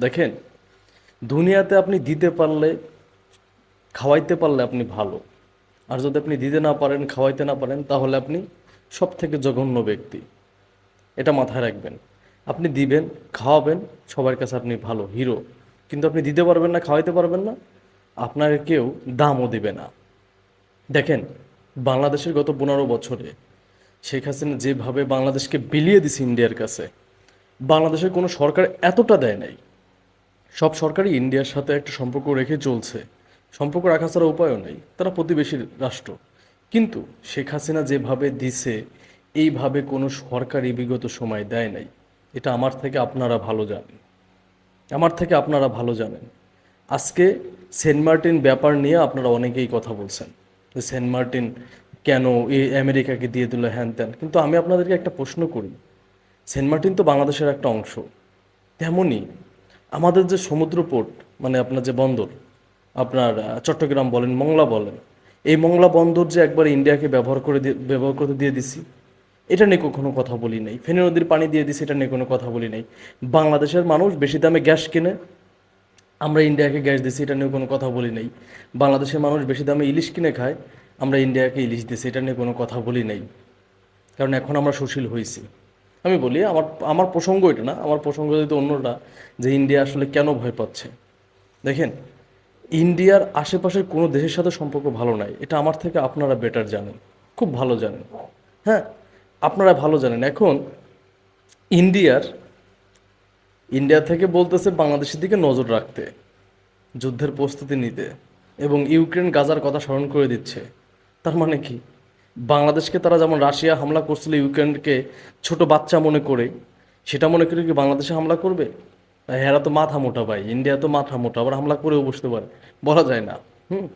দেখেন, দুনিয়াতে আপনি দিতে পারলে, খাওয়াইতে পারলে আপনি ভালো। আর যদি আপনি দিতে না পারেন, খাওয়াইতে না পারেন, তাহলে আপনি সব থেকে জঘন্য ব্যক্তি। এটা মাথায় রাখবেন। আপনি দিবেন, খাওয়াবেন, সবার কাছে আপনি ভালো, হিরো। কিন্তু আপনি দিতে পারবেন না, খাওয়াইতে পারবেন না, আপনার কেউ দামও দিবে না। দেখেন, বাংলাদেশের গত পনেরো বছরে শেখ হাসিনা যেভাবে বাংলাদেশকে বিলিয়ে দিছে ইন্ডিয়ার কাছে, বাংলাদেশের কোনো সরকার এতটা দেয় নাই। সব সরকারই ইন্ডিয়ার সাথে একটা সম্পর্ক রেখে চলছে। সম্পর্ক রাখা ছাড়া উপায়ও নেই। তারা প্রতিবেশী রাষ্ট্র। কিন্তু শেখ হাসিনা যেভাবে দিছে, এইভাবে কোনো সরকারই বিগত সময় দেয় নাই। এটা আমার থেকে আপনারা ভালো জানেন। আমার থেকে আপনারা ভালো জানেন। আজকে সেন্ট মার্টিন ব্যাপার নিয়ে আপনারা অনেকেই কথা বলছেন। যে সেন্ট মার্টিন কেন এ আমেরিকাকে দিয়ে দিল হ্যান ত্যান? কিন্তু আমি আপনাদেরকে একটা প্রশ্ন করি। সেন্ট মার্টিন তো বাংলাদেশের একটা অংশ। তেমনই আমাদের যে সমুদ্র পোর্ট মানে আপনার যে বন্দর, আপনার চট্টগ্রাম বলেন, মংলা বলেন, এই মংলা বন্দর যে একবার ইন্ডিয়াকে ব্যবহার করে ব্যবহার করতে দিয়ে দিছি, এটা নিয়ে কখনো কথা বলি নাই। ফেনী নদীর পানি দিয়ে দিছি, এটা নিয়ে কোনো কথা বলি নাই। বাংলাদেশের মানুষ বেশি দামে গ্যাস কিনে, আমরা ইন্ডিয়াকে গ্যাস দিছি, এটা নিয়ে কোনো কথা বলি নাই। বাংলাদেশের মানুষ বেশি দামে ইলিশ কিনে খায়, আমরা ইন্ডিয়াকে ইলিশ দিছি, এটা নিয়ে কোনো কথা বলি নাই। কারণ এখন আমরা সুশীল হয়েছি। আমি বলি, আমার আমার প্রসঙ্গ এটা না, আমার প্রসঙ্গ যদি অন্যরা যে ইন্ডিয়া আসলে কেন ভয় পাচ্ছে? দেখেন, ইন্ডিয়ার আশেপাশের কোনো দেশের সাথে সম্পর্ক ভালো নাই, এটা আমার থেকে আপনারা বেটার জানেন, খুব ভালো জানেন। হ্যাঁ আপনারা ভালো জানেন। এখন, ইন্ডিয়ার, ইন্ডিয়া থেকে বলতেছে বাংলাদেশের দিকে নজর রাখতে, যুদ্ধের প্রস্তুতি নিতে, এবং ইউক্রেন গাজার কথা স্মরণ করে দিচ্ছে। তার মানে কি? বাংলাদেশকে তারা যেমন রাশিয়া হামলা করছিল ইউক্রেনকে ছোট বাচ্চা মনে করে, সেটা মনে করে কি বাংলাদেশে হামলা করবে? এরা তো মাথা মোটা ভাই, ইন্ডিয়া তো মাথা মোটা, আবার হামলা করেও বসতে পারে, বলা যায় না, হুম?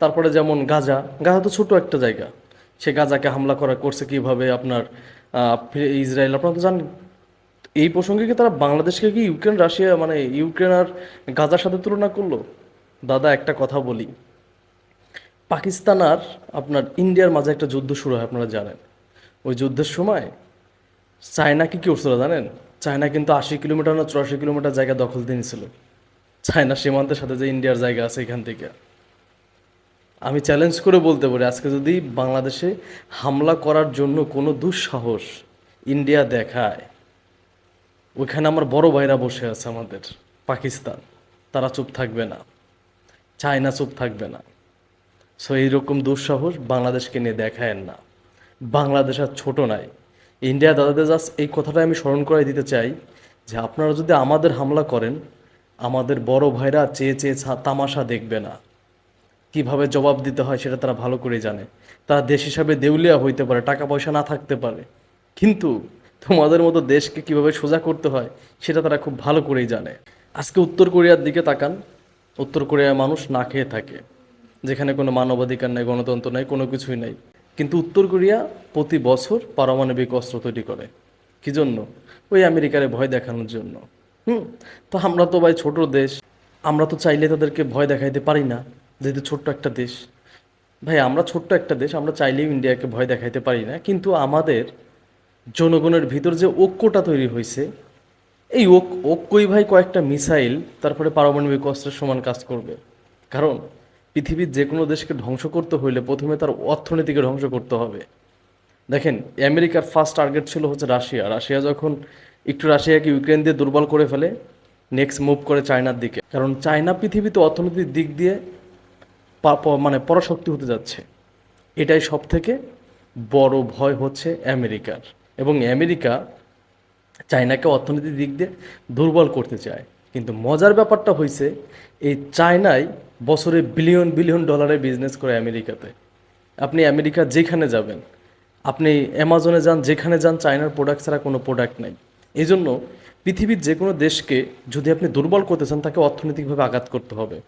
তারপরে যেমন গাজা গাজা তো ছোট একটা জায়গা, সে গাজাকে হামলা করা করছে কীভাবে আপনার ইসরায়েল, আপনারা তো জানেন। এই প্রসঙ্গে কি তারা বাংলাদেশকে কি ইউক্রেন, রাশিয়া মানে ইউক্রেন আর গাজার সাথে তুলনা করল? দাদা, একটা কথা বলি পাকিস্তান আর আপনার ইন্ডিয়ার মাঝে একটা যুদ্ধ শুরু হয়, আপনারা জানেন। ওই যুদ্ধের সময় চায়না কি করছিল জানেন? চায়না কিন্তু আশি কিলোমিটার না চুরাশি কিলোমিটার জায়গা দখল দিয়ে নিছিল। চায়না সীমান্তের সাথে যে ইন্ডিয়ার জায়গা আছে এখান থেকে। আমি চ্যালেঞ্জ করে বলতে পারি, আজকে যদি বাংলাদেশে হামলা করার জন্য কোনো দুঃসাহস ইন্ডিয়া দেখায়, ওইখানে আমার বড় ভাইরা বসে আছে আমাদের, পাকিস্তান। তারা চুপ থাকবে না। চায়না চুপ থাকবে না। সো এইরকম দুঃসাহস বাংলাদেশকে নিয়ে দেখায়েন না। বাংলাদেশ আর ছোট নাই। ইন্ডিয়া দাদাদের জাস্ট এই কথাটা আমি স্মরণ করাই দিতে চাই যে আপনারা যদি আমাদের হামলা করেন, আমাদের বড় ভাইরা চেয়ে চেয়ে তামাশা দেখবে না। কীভাবে জবাব দিতে হয় সেটা তারা ভালো করে জানে। তারা দেশ হিসাবে দেউলিয়া হইতে পারে টাকা পয়সা না থাকতে পারে। কিন্তু তোমাদের মতো দেশকে কীভাবে সোজা করতে হয় সেটা তারা খুব ভালো করেই জানে। আজকে উত্তর কোরিয়ার দিকে তাকান। উত্তর কোরিয়ার মানুষ না খেয়ে থাকে। যেখানে কোনো মানবাধিকার নেই, গণতন্ত্র নেই, কোনো কিছুই নেই। কিন্তু উত্তর কোরিয়া প্রতি বছর পারমাণবিক অস্ত্র তৈরি করে। কি জন্য? ওই আমেরিকারে ভয় দেখানোর জন্য। হুম? তো আমরা তো ভাই ছোট দেশ। আমরা তো চাইলে তাদেরকে ভয় দেখাইতে পারি না, যেহেতু ছোট্ট একটা দেশ। ভাই, আমরা ছোট্ট একটা দেশ, আমরা চাইলেও ইন্ডিয়াকে ভয় দেখাইতে পারি না। কিন্তু আমাদের জনগণের ভিতর যে ঐক্যটা তৈরি হয়েছে এই ঐক- ঐক্যই ভাই কয়েকটা মিসাইল, তারপরে পারমাণবিক অস্ত্রের সমান কাজ করবে। কারণ পৃথিবীর যে কোনো দেশকে ধ্বংস করতে হইলে প্রথমে তার অর্থনীতিকে ধ্বংস করতে হবে। দেখেন, আমেরিকার ফার্স্ট টার্গেট ছিল হচ্ছে রাশিয়া। রাশিয়া যখন একটু রাশিয়াকে ইউক্রেন দিয়ে দুর্বল করে ফেলে নেক্সট মুভ করে চায়নার দিকে। কারণ চায়না পৃথিবীতে অর্থনৈতিক দিক দিয়ে মানে পরাশক্তি হতে যাচ্ছে। এটাই সব থেকে বড় ভয় হচ্ছে আমেরিকার। এবং আমেরিকা চায়নাকে অর্থনৈতিক দিক দিয়ে দুর্বল করতে চায়। কিন্তু মজার ব্যাপারটা হয়েছে এই চায়নায় বছরে বিলিয়ন বিলিয়ন ডলারের বিজনেস করে আমেরিকাতে। আপনি আমেরিকা যেখানে যাবেন, আপনি অ্যামাজনে যান, যেখানে যান চায়নার প্রোডাক্ট ছাড়া কোনো প্রোডাক্ট নেই। এই জন্য পৃথিবীর যে কোনো দেশকে যদি আপনি দুর্বল করতে চান, তাকে অর্থনৈতিকভাবে আঘাত করতে হবে।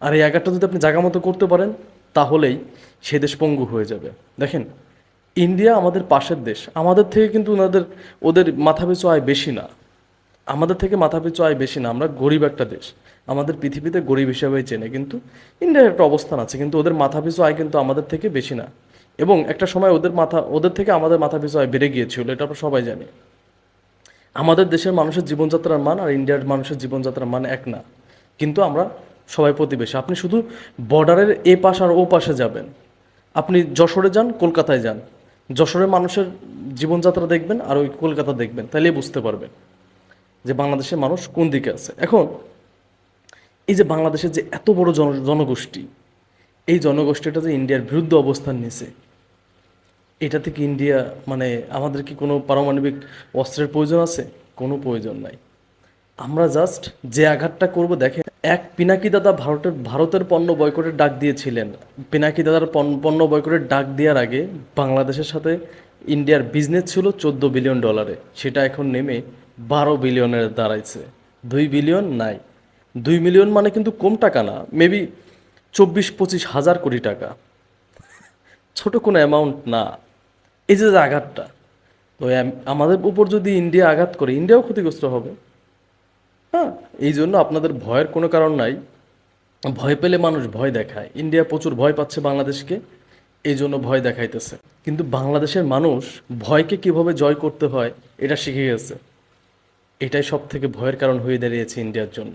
আর এই আঘাতটা যদি আপনি জায়গা মতো করতে পারেন, তাহলেই সে দেশ পঙ্গু হয়ে যাবে। দেখেন, ইন্ডিয়া আমাদের পাশের দেশ। আমাদের থেকে কিন্তু ওনাদের, ওদের মাথাপিছু আয় বেশি না। আমাদের থেকে মাথাপিছু আয় বেশি না। আমরা গরিব একটা দেশ। আমাদের পৃথিবীতে গরিব হিসাবেই চেনে, কিন্তু ইন্ডিয়ার একটা অবস্থান আছে, কিন্তু ওদের মাথাপিছু আয় কিন্তু আমাদের থেকে বেশি না। এবং একটা সময় ওদের মাথা, ওদের থেকে আমাদের মাথাপিছু আয় বেড়ে গিয়েছিল, এটা আমরা সবাই জানি। আমাদের দেশের মানুষের জীবনযাত্রার মান আর ইন্ডিয়ার মানুষের জীবনযাত্রার মান এক না। কিন্তু আমরা সবাই প্রতিবেশী। আপনি শুধু বর্ডারের এ পাশ আর ও পাশে যাবেন। আপনি যশোরে যান, কলকাতায় যান। যশোরের মানুষের জীবনযাত্রা দেখবেন আর ওই কলকাতা দেখবেন তাহলেই বুঝতে পারবেন যে বাংলাদেশের মানুষ কোন দিকে আছে। এখন এই যে বাংলাদেশের যে এত বড় জন, জনগোষ্ঠী, এই জনগোষ্ঠীটা যে ইন্ডিয়ার বিরুদ্ধে অবস্থান নিছে এটা থেকে ইন্ডিয়া মানে আমাদের কি কোনো পারমাণবিক অস্ত্রের প্রয়োজন আছে? কোনো প্রয়োজন নাই। আমরা জাস্ট যে আঘাতটা করব, দেখেন, এক পিনাকি দাদা ভারতের ভারতের পণ্য বয়কটের ডাক দিয়েছিলেন। পিনাকি দাদার পণ- পণ্য বয়কটের ডাক দেওয়ার আগে বাংলাদেশের সাথে ইন্ডিয়ার বিজনেস ছিল চোদ্দ বিলিয়ন ডলারে সেটা এখন নেমে বারো বিলিয়নের দাঁড়াইছে। দুই বিলিয়ন নাই। দুই মিলিয়ন মানে কিন্তু কম টাকা না মেবি চব্বিশ, পঁচিশ হাজার কোটি টাকা। ছোট কোনো অ্যামাউন্ট না। এই যে আঘাতটা, তো আমাদের উপর যদি ইন্ডিয়া আঘাত করে, ইন্ডিয়াও ক্ষতিগ্রস্ত হবে। হ্যাঁ এই জন্য আপনাদের ভয়ের কোনো কারণ নাই। ভয় পেলে মানুষ ভয় দেখায়। ইন্ডিয়া প্রচুর ভয় পাচ্ছে বাংলাদেশকে, এই জন্য ভয় দেখাইতেছে। কিন্তু বাংলাদেশের মানুষ ভয়কে কীভাবে জয় করতে হয়, এটা শিখে গেছে। এটাই সব থেকে ভয়ের কারণ হয়ে দাঁড়িয়েছে ইন্ডিয়ার জন্য।